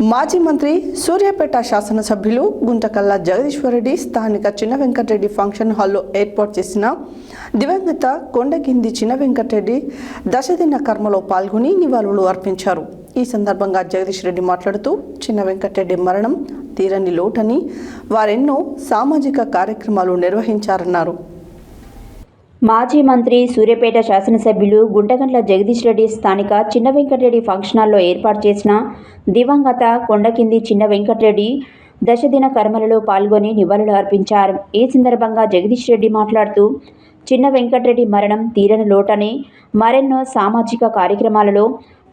మాజీ మంత్రి సూర్యాపేట శాసనసభ్యులు గుంటకల్ల జగదీశ్వరరెడ్డి స్థానిక చిన్న వెంకటరెడ్డి ఫంక్షన్ హాల్లో ఏర్పాటు చేసిన దివంగత కొండకింది చిన్న వెంకటరెడ్డి దశదిన కర్మలో పాల్గొని నివాళులు అర్పించారు. ఈ సందర్భంగా జగదీష్ రెడ్డి మాట్లాడుతూ చిన్న వెంకటరెడ్డి మరణం తీరని లోటని వారెన్నో సామాజిక కార్యక్రమాలు నిర్వహించారన్నారు. మాజీ మంత్రి సూర్యపేట శాసనసభ్యులు గుంటగండ్ల జగదీష్ రెడ్డి స్థానిక చిన్న వెంకటరెడ్డి ఫంక్షన్ హాల్లో ఏర్పాటు చేసిన దివంగత కొండకింది చిన్న వెంకటరెడ్డి దశదిన కర్మలలో పాల్గొని నివాళులు అర్పించారు. ఈ సందర్భంగా జగదీష్ రెడ్డి మాట్లాడుతూ చిన్న వెంకటరెడ్డి మరణం తీరని లోటని మరెన్నో సామాజిక కార్యక్రమాలలో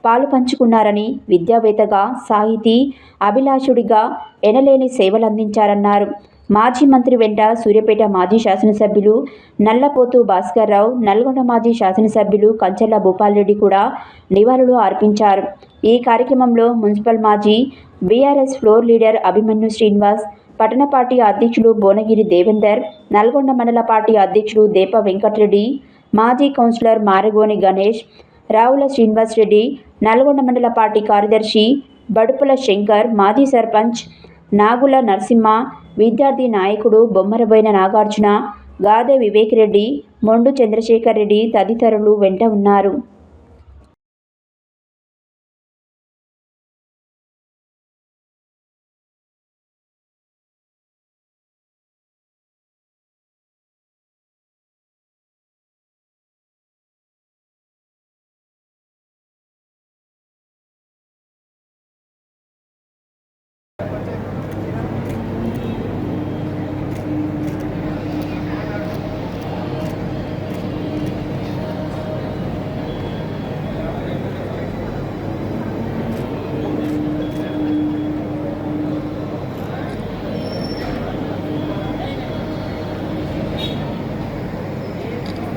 పాలు పంచుకున్నారని విద్యావేత్తగా సాహితీ అభిలాషుడిగా ఎనలేని సేవలందించారన్నారు. మాజీ మంత్రి వెంట సూర్యాపేట మాజీ శాసనసభ్యులు నల్లపోతు భాస్కర్రావు నల్గొండ మాజీ శాసనసభ్యులు కంచెల భూపాల్రెడ్డి కూడా నివాళులు అర్పించారు. ఈ కార్యక్రమంలో మున్సిపల్ మాజీ BRS floor leader Abhimanyu Srinivas పట్టణ పార్టీ అధ్యక్షులు భువనగిరి దేవేందర్ నల్గొండ మండల పార్టీ అధ్యక్షుడు దేప వెంకటరెడ్డి మాజీ కౌన్సిలర్ మారగోని గణేష్ రావుల శ్రీనివాస్ రెడ్డి నల్గొండ మండల పార్టీ కార్యదర్శి బడుపుల శంకర్ మాజీ సర్పంచ్ నాగుల నరసింహ విద్యార్థి నాయకుడు బొమ్మరబోయిన నాగార్జున గాదె వివేక్ రెడ్డి మొండు చంద్రశేఖర్ రెడ్డి తదితరులు వెంట ఉన్నారు.